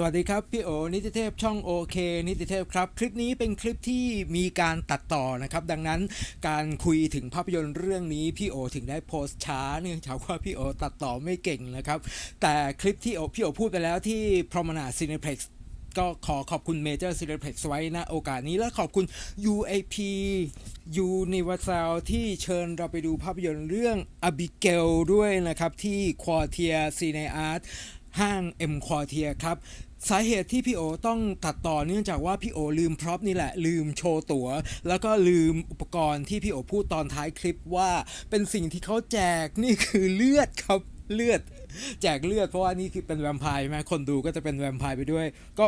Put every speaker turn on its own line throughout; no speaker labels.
สวัสดีครับ พี่โอนิติเทพช่องโอเคนิติเทพครับ คลิปนี้เป็นคลิปที่มีการตัดต่อนะครับ ดังนั้นการคุยถึงภาพยนตร์เรื่องนี้ พี่โอถึงได้โพสต์ช้าเนื่องจากว่าพี่โอตัดต่อไม่เก่งนะครับ แต่คลิปที่โอพี่โอพูดไปแล้วที่ Promenade Cineplex ก็ขอขอบคุณ Major Cineplex ไว้ณโอกาสนี้และขอบคุณ UAP Universal ที่เชิญเราไปดูภาพยนตร์เรื่อง Abigail ด้วยนะครับที่ Quartier Cine Art ห้าง M Quartier ครับ สาเหตุที่พี่โอต้องตัดต่อเนื่องจากว่าพี่โอลืมพร็อพนี่แหละ ลืมโชว์ตัว๋ว แล้วก็ลืมอุปกรณ์ที่พี่โอพูดตอนท้ายคลิปว่าเป็นสิ่งที่เขาแจกนี่คือเลือดครับเลือด แจกเลือดเพราะว่านี่คือเป็นแวมไพร์ใช่ไหมคนดูก็จะเป็นแวมไพร์ไปด้วย ก็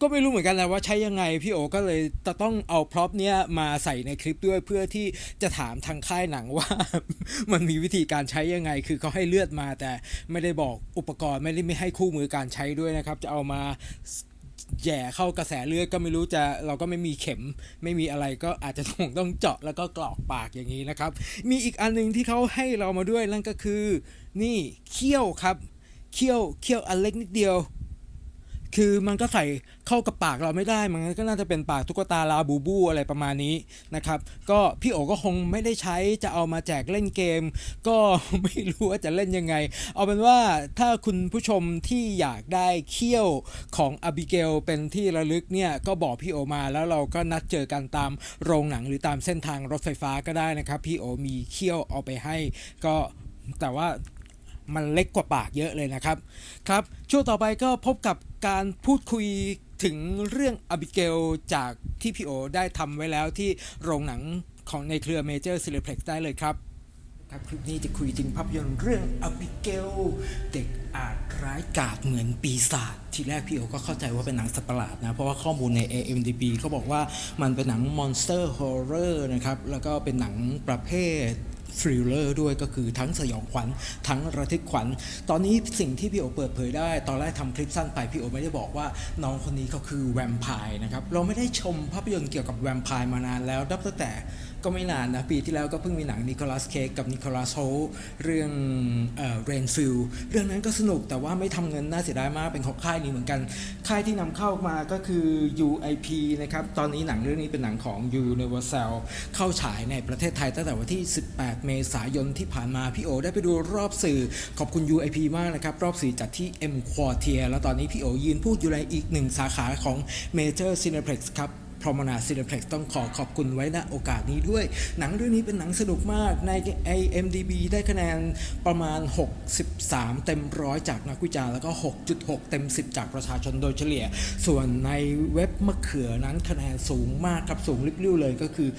ก็ไม่รู้เหมือนกันนะว่าใช้ยังไงพี่โอก็เลยจะต้องเอาพร็อพเนี้ยมาใส่ในคลิปด้วยเพื่อที่จะถามทางค่ายหนังว่า มันมีวิธีการใช้ยังไง คือเขาให้เลือดมาแต่ไม่ได้บอกอุปกรณ์ไม่ได้ไม่ให้คู่มือการใช้ด้วยนะครับ จะเอามาแย่เข้ากระแสเลือดก็ไม่รู้จะเราก็ไม่มีเข็ม ไม่มีอะไรก็อาจจะต้องต้องเจาะแล้วก็กรอกปากอย่างนี้นะครับ มีอีกอันหนึงที่เขาให้เรามาด้วยนั่นก็คือ นี่เขี้ยวครับเขี้ยวเขี้ยวอันเล็กนิดเดียว คือมันก็ใส่เข้ากับปากเราไม่ได้ มันก็น่าจะเป็นปากตุ๊กตาลาบูบูอะไรประมาณนี้นะครับ ก็พี่โอก็คงไม่ได้ใช้จะเอามาแจกเล่นเกม ก็ไม่รู้ว่าจะเล่นยังไง เอาเป็นว่าถ้าคุณผู้ชมที่อยากได้เขี้ยวของอบิเกลเป็นที่ระลึกเนี่ยก็บอกพี่โอมาแล้วเราก็นัดเจอกันตามโรงหนังหรือตามเส้นทางรถไฟฟ้าก็ได้นะครับ พี่โอมีเขี้ยวเอาไปให้ก็แต่ว่า มันเล็กกว่าปากเยอะเลยนะครับครับช่วงต่อไปก็พบกับการพูดคุยถึงเรื่องอบิเกลจากที่พี่โอได้ทำไว้แล้วที่โรงหนังของในเครือเมเจอร์ซิลิเพล็กได้เลยครับครับคลิปนี้จะคุยถึงภาพยนตร์เรื่องอบิเกลเด็กอาจร้ายกาจเหมือนปีศาจทีแรกพี่โอก็เข้าใจว่าเป็นหนังสัตว์ประหลาดนะ เพราะว่าข้อมูลใน AMDB เขาบอกว่ามันเป็นหนังมอนสเตอร์ฮอร์เรอร์นะครับ แล้วก็เป็นหนังประเภท ทริลเลอร์ด้วยก็คือทั้งสยองขวัญทั้งระทึกขวัญ ตอนนี้สิ่งที่พี่โอเปิดเผยได้ ตอนแรกทำคลิปสั้นไปพี่โอไม่ได้บอกว่าน้องคนนี้เขาคือแวมไพร์นะครับเราไม่ได้ชมภาพยนตร์เกี่ยวกับแวมไพร์มานานแล้วนับตั้งแต่ก็ไม่นานนะ ปีที่แล้วก็เพิ่งมีหนังนิโคลัสเคกกับนิโคลัสโฮเรื่องเอ่อเรนฟิลเรื่องนั้นก็สนุกแต่ว่าไม่ทำเงินน่าเสียดายมากเป็นของค่ายนี้เหมือนกัน ค่ายที่นำเข้ามาก็คือ UIP นะครับ ตอนนี้หนังเรื่องนี้เป็นหนังของ Universal เข้าฉายในประเทศไทยตั้งแต่วันที่ 18เมษายนที่ผ่านมา พี่โอได้ไปดูรอบสื่อ ขอบคุณ UIP มากนะครับ รอบสื่อจัดที่ M Quartier แล้วตอนนี้พี่โอยืนพูดอยู่ในอีกหนึ่งสาขาของ Major Cineplex ครับ พร m มนาซีเนเพล็กต้องขอขอบคุณไว้ณโอกาสนี้ด้วย หนังเรื่องนี้เป็นหนังสนุกมากใน IMDB ได้คะแนนประมาณ 63 เต็มร้อยจากนักวิจารณ์แล้วก็ 6.6 เต็ม 10 จากประชาชนโดยเฉลี่ย ส่วนในเว็บมะเขือนั้นคะแนนสูงมากครับสูงลิบลิ่วเลยก็คือ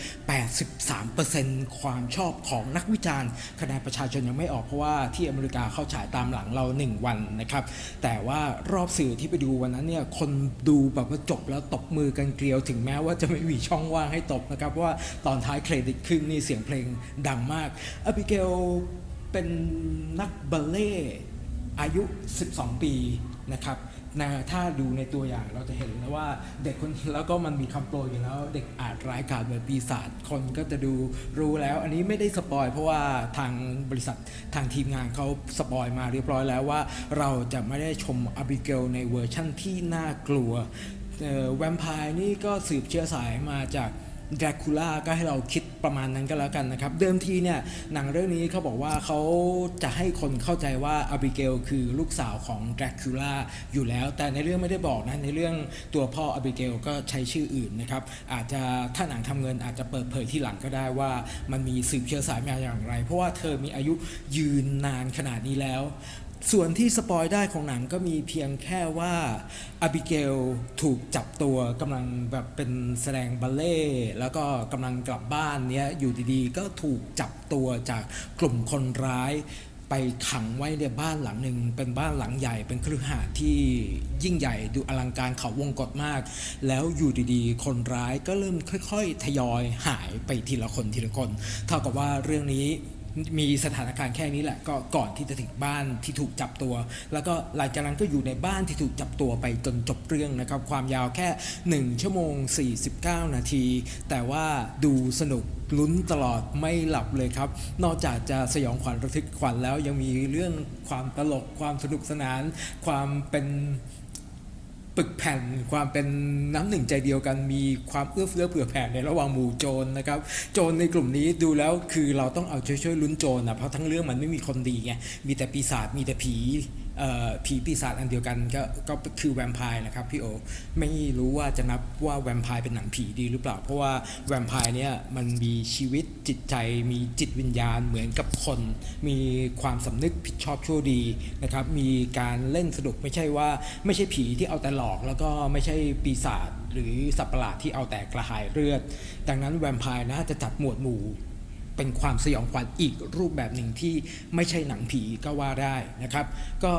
83%ความชอบของนักวิจารณ์คะแนนประชาชนยังไม่ออกเพราะว่าที่อเมริกาเข้าฉายตามหลังเรา 1 วันนะครับ แต่ว่ารอบสื่อที่ไปดูวันนั้นเนี่ยคนดูแบบว่าจบแล้วตบมือกันเกลียวถึงม้ว่าจะไม่มีช่องว่างให้ตบนะครับว่าตอนท้ายเครดิตขึ้นนี่เสียงเพลงดังมากอบิเกลเป็นนักบัลเล่ต์อายุ 12 ปีนะครับนะถ้าดูในตัวอย่างเราจะเห็นแล้วว่าเด็กคนแล้วก็มันมีคำโปรยอยู่แล้ว เด็กอาจร้ายกาจเหมือนปีศาจคนก็จะดูรู้แล้ว อันนี้ไม่ได้สปอยเพราะว่าทางบริษัททางทีมงานเขาสปอยมาเรียบร้อยแล้วว่า เราจะไม่ได้ชมอบิเกลในเวอร์ชั่นที่น่ากลัว แวมไพร์นี่ก็สืบเชื้อสายมาจากดราคูล่าก็ให้เราคิดประมาณนั้นก็แล้วกันนะครับ เดิมทีเนี่ยหนังเรื่องนี้เขาบอกว่าเขาจะให้คนเข้าใจว่าอาบิเกลคือลูกสาวของดราคูล่าอยู่แล้ว แต่ในเรื่องไม่ได้บอกนะ ในเรื่องตัวพ่ออาบิเกลก็ใช้ชื่ออื่นนะครับ อาจจะถ้าหนังทำเงินอาจจะเปิดเผยที่หลังก็ได้ว่ามันมีสืบเชื้อสายมาอย่างไร เพราะว่าเธอมีอายุยืนนานขนาดนี้แล้ว ส่วนที่สปอยได้ของหนังก็มีเพียงแค่ว่าอบิเกลถูกจับตัวกำลังแบบเป็นแสดงบัลเล่แล้วก็กำลังกลับบ้านเนี้ยอยู่ดีๆ ก็ถูกจับตัวจากกลุ่มคนร้ายไปขังไว้ในบ้านหลังหนึ่งเป็นบ้านหลังใหญ่เป็นคฤหาสน์ที่ยิ่งใหญ่ดูอลังการเขาวงกฏมาก แล้วอยู่ดีๆ คนร้ายก็เริ่มค่อย ๆ ทยอยหายไปทีละคนทีละคน เท่ากับว่าเรื่องนี้ มีสถานการณ์แค่นี้แหละ ก็ก่อนที่จะถึงบ้านที่ถูกจับตัว แล้วก็หลังจากนั้นก็อยู่ในบ้านที่ถูกจับตัวไปจนจบเรื่องนะครับ ความยาวแค่ 1 ชั่วโมง 49 นาที แต่ว่าดูสนุกลุ้นตลอดไม่หลับเลยครับ นอกจากจะสยองขวัญระทึกขวัญแล้วยังมีเรื่องความตลกความสนุกสนาน ความเป็น ปึกแผ่นความเป็นน้ำหนึ่งใจเดียวกันมีความเอื้อเฟื้อเผื่อแผ่ในระหว่างหมู่โจรนะครับ โจรในกลุ่มนี้ดูแล้วคือเราต้องเอาช่วยช่วยๆลุ้นโจรนะเพราะทั้งเรื่องมันไม่มีคนดีไงมีแต่ปีศาจมีแต่ผี ผีปีศาจอันเดียวกันก็ก็คือแวมไพร์นะครับพี่โอไม่รู้ว่าจะนับว่าแวมไพร์เป็นหนังผีดีหรือเปล่า เพราะว่าแวมไพร์เนี่ยมันมีชีวิตจิตใจ มีจิตวิญญาณเหมือนกับคน มีความสำนึกผิดชอบชั่วดีนะครับมีการเล่นสนุกไม่ใช่ว่าไม่ใช่ผีที่เอาแต่หลอก แล้วก็ไม่ใช่ปีศาจหรือสัตว์ประหลาดที่เอาแต่กระหายเลือด ดังนั้นแวมไพร์น่าจะจัดหมวดหมู่ เป็นความสยองขวัญอีกรูปแบบหนึ่งที่ไม่ใช่หนังผีก็ว่าได้นะครับ ก็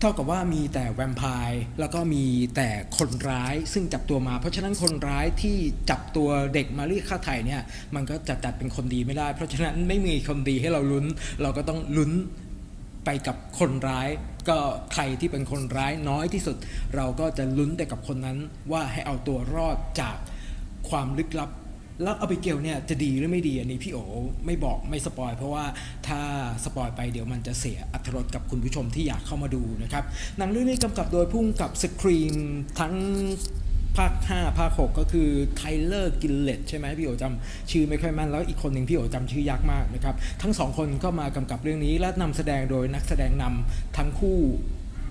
เท่ากับว่ามีแต่แวมไพร์แล้วก็มีแต่คนร้ายซึ่งจับตัวมา เพราะฉะนั้นคนร้ายที่จับตัวเด็กมาเรียกค่าไถ่เนี่ยมันก็จะจัดเป็นคนดีไม่ได้ เพราะฉะนั้นไม่มีคนดีให้เราลุ้น เราก็ต้องลุ้นไปกับคนร้ายก็ใครที่เป็นคนร้ายน้อยที่สุด เราก็จะลุ้นแต่กับคนนั้นว่าให้เอาตัวรอดจากความลึกลับ แล้วอบิเกลเนี่ยจะดีหรือไม่ดีอันนี้พี่โอไม่บอกไม่สปอย เพราะว่าถ้าสปอยไปเดี๋ยวมันจะเสียอัตรสกับคุณผู้ชมที่อยากเข้ามาดูนะครับหนังเรื่องนี้กำกับโดยพุ่งกับสครีมทั้งภาค 5 ภาค 6 ก็คือไทเลอร์กิลเลตใช่ไหมพี่โอจำชื่อไม่ค่อยแม่นแล้วอีกคนหนึ่งพี่โอจำชื่อยากมากนะครับ ทั้งสองคนก็มากำกับเรื่องนี้และนำแสดงโดยนักแสดงนำทั้งคู่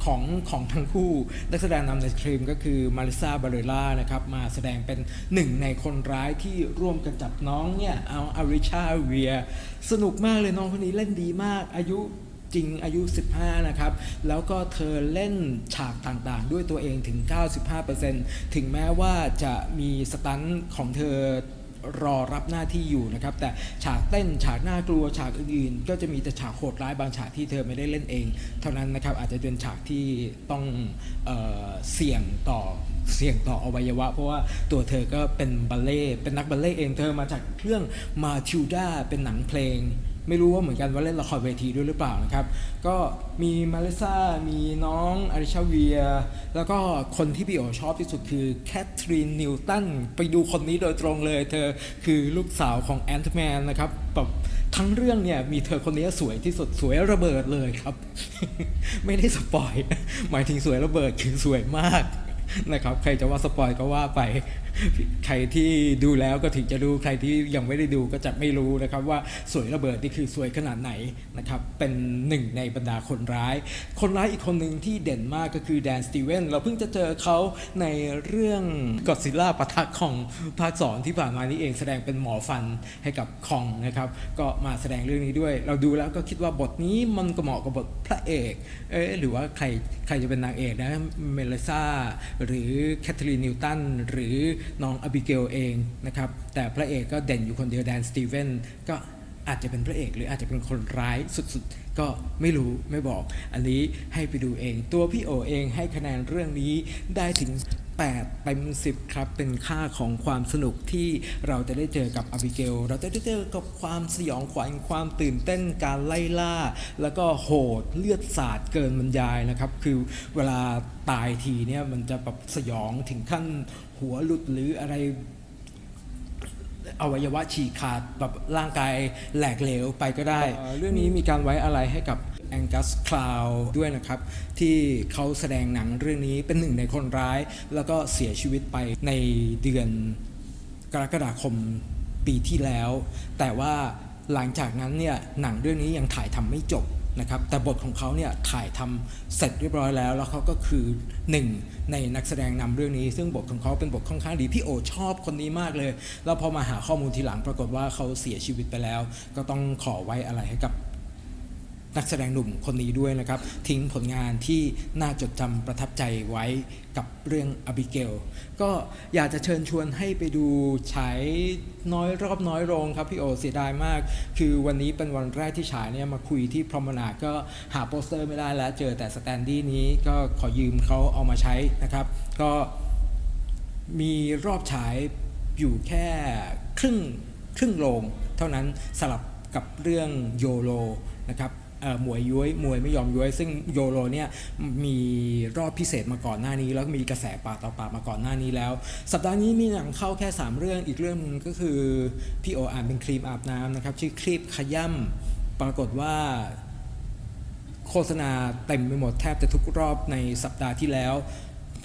ของของทั้งคู่ นักแสดงนำในครีมก็คือมาริซาบาเรล่านะครับมาแสดงเป็นหนึ่งในคนร้ายที่ร่วมกันจับน้องเนี่ยเอาอาริชาเวีย สนุกมากเลยน้องคนนี้เล่นดีมากอายุจริงอายุ 15 นะครับ แล้วก็เธอเล่นฉากต่างๆ ด้วยตัวเองถึง 95%ถึงแม้ว่าจะมีสตันของเธอ รอรับหน้าที่อยู่นะครับ แต่ฉากเต้นฉากน่ากลัวฉากอื่นๆ ก็จะมีแต่ฉากโหดร้ายบางฉากที่เธอไม่ได้เล่นเอง เท่านั้นนะครับอาจจะเป็นฉากที่ต้องเออเสี่ยงต่อเสี่ยงต่ออวัยวะ เพราะว่าตัวเธอก็เป็นบัลเล่เป็นนักบัลเล่เองเธอมาจากเรื่องมาทิวดาเป็นหนังเพลง ไม่รู้ว่าเหมือนกันว่าเล่นละครเวทีด้วยหรือเปล่านะครับ ก็มีมาริซามีน้องอาริชาเวีย แล้วก็คนที่พี่โอชอบที่สุดคือแคทรีนนิวตันไปดูคนนี้โดยตรงเลย เธอคือลูกสาวของแอนท์แมนนะครับแบบทั้งเรื่องเนี่ยมีเธอคนนี้สวยที่สุดสวยระเบิดเลยครับ ไม่ได้สปอยหมายถึงสวยระเบิดคือสวยมาก นะครับใครจะว่าสปอยก็ว่าไป ใครที่ดูแล้วก็ถึงจะรู้ใครที่ยังไม่ได้ดูก็จะไม่รู้นะครับว่าสวยระเบิดนี่คือสวยขนาดไหนนะครับเป็นหนึ่งในบรรดาคนร้าย คนร้ายอีกคนหนึ่งที่เด่นมากก็คือแดนสตีเวนเราเพิ่งจะเจอเขาในเรื่องกอดซิลล่าปะทะคองภาคสองที่ผ่านมานี้เองแสดงเป็นหมอฟันให้กับคองนะครับก็มาแสดงเรื่องนี้ด้วย เราดูแล้วก็คิดว่าบทนี้มันก็เหมาะกับบทพระเอกเอ๊ะหรือว่าใครใครจะเป็นนางเอกนะเมลซ่าหรือแคทเธอรีนนิวตันหรือน้องอบิเกลเองนะครับแต่พระเอกก็เด่นอยู่คนเดียวแดนสตีเวนก็อาจจะเป็นพระเอกหรืออาจจะเป็นคนร้ายสุดๆ ก็ไม่รู้ไม่บอก อันนี้ให้ไปดูเอง ตัวพี่โอเองให้คะแนนเรื่องนี้ได้ถึง 8เต็ม10 ครับ เป็นค่าของความสนุกที่เราจะได้เจอกับอบิเกล เราจะได้เจอกับความสยองขวัญความตื่นเต้นการไล่ล่า แล้วก็โหดเลือดสาดเกินบรรยายนะครับ คือเวลาตายทีเนี่ยมันจะแบบสยองถึงขั้นหัวหลุดหรืออะไรอวัยวะฉีกขาดแบบร่างกายแหลกเหลวไปก็ได้ เรื่องนี้มีการไว้อะไรให้กับ แองกัสคลาวด้วยนะครับ ที่เขาแสดงหนังเรื่องนี้เป็นหนึ่งในคนร้าย แล้วก็เสียชีวิตไปในเดือนกรกฎาคมปีที่แล้ว แต่ว่าหลังจากนั้นเนี่ยหนังเรื่องนี้ยังถ่ายทำไม่จบนะครับแต่บทของเขาเนี่ยถ่ายทำเสร็จเรียบร้อยแล้ว แล้วเขาก็คือหนึ่งในนักแสดงนำเรื่องนี้ ซึ่งบทของเขาเป็นบทค่อนข้างดี พี่โอชอบคนนี้มากเลย แล้วพอมาหาข้อมูลทีหลังปรากฏว่าเขาเสียชีวิตไปแล้ว ก็ต้องขอไว้อะไรให้กับ นักแสดงหนุ่มคนนี้ด้วยนะครับ ทิ้งผลงานที่น่าจดจำประทับใจไว้กับเรื่องอบิเกล ก็อยากจะเชิญชวนให้ไปดูฉายน้อยรอบน้อยโรงครับพี่โอเสียดายมาก คือวันนี้เป็นวันแรกที่ฉายเนี่ยมาคุยที่พรมนาก็หาโปสเตอร์ไม่ได้แล้ว เจอแต่สแตนดี้นี้ก็ขอยืมเขาเอามาใช้นะครับ ก็มีรอบฉายอยู่แค่ครึ่งครึ่งโรงเท่านั้นสลับกับเรื่องโยโ o นะครับ มวยย้วยมวยไม่ยอมย้วย ซึ่งโยโ o เนี่ยมีรอบพิเศษมาก่อนหน้านี้ แล้วมีกระแสปากต่อปากมาก่อนหน้านี้แล้ว สัปดาห์นี้มีหนังเข้าแค่ 3 เรื่องอีกเรื่องนึงก็คือพี่โออ่านเป็นครีมอาบน้ำนะครับชื่อครีปขย่ำปรากฏว่าโฆษณาเต็มไปหมดแทบจะทุกรอบในสัปดาห์ที่แล้ว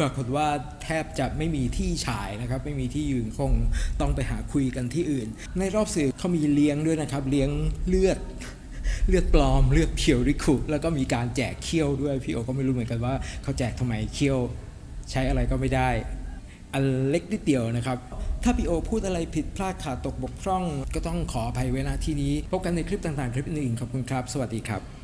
ปรากฏว่าแทบจะไม่มีที่ฉายนะครับ ไม่มีที่ยืนคงต้องไปหาคุยกันที่อื่น ในรอบสื่อเขามีเลี้ยงด้วยนะครับ เลี้ยงเลือด เลือดปลอมเลือดเพียวริคุแล้วก็มีการแจกเขี้ยวด้วยพี่โอก็ไม่รู้เหมือนกันว่าเขาแจกทำไมเขี้ยวใช้อะไรก็ไม่ได้ อันเล็กนิดเดียวนะครับ ถ้าพี่โอพูดอะไรผิดพลาดขาดตกบกพร่อง ก็ต้องขออภัยไว้ณที่นี้ พบกันในคลิปต่างๆ คลิปอื่นๆขอบคุณครับ สวัสดีครับ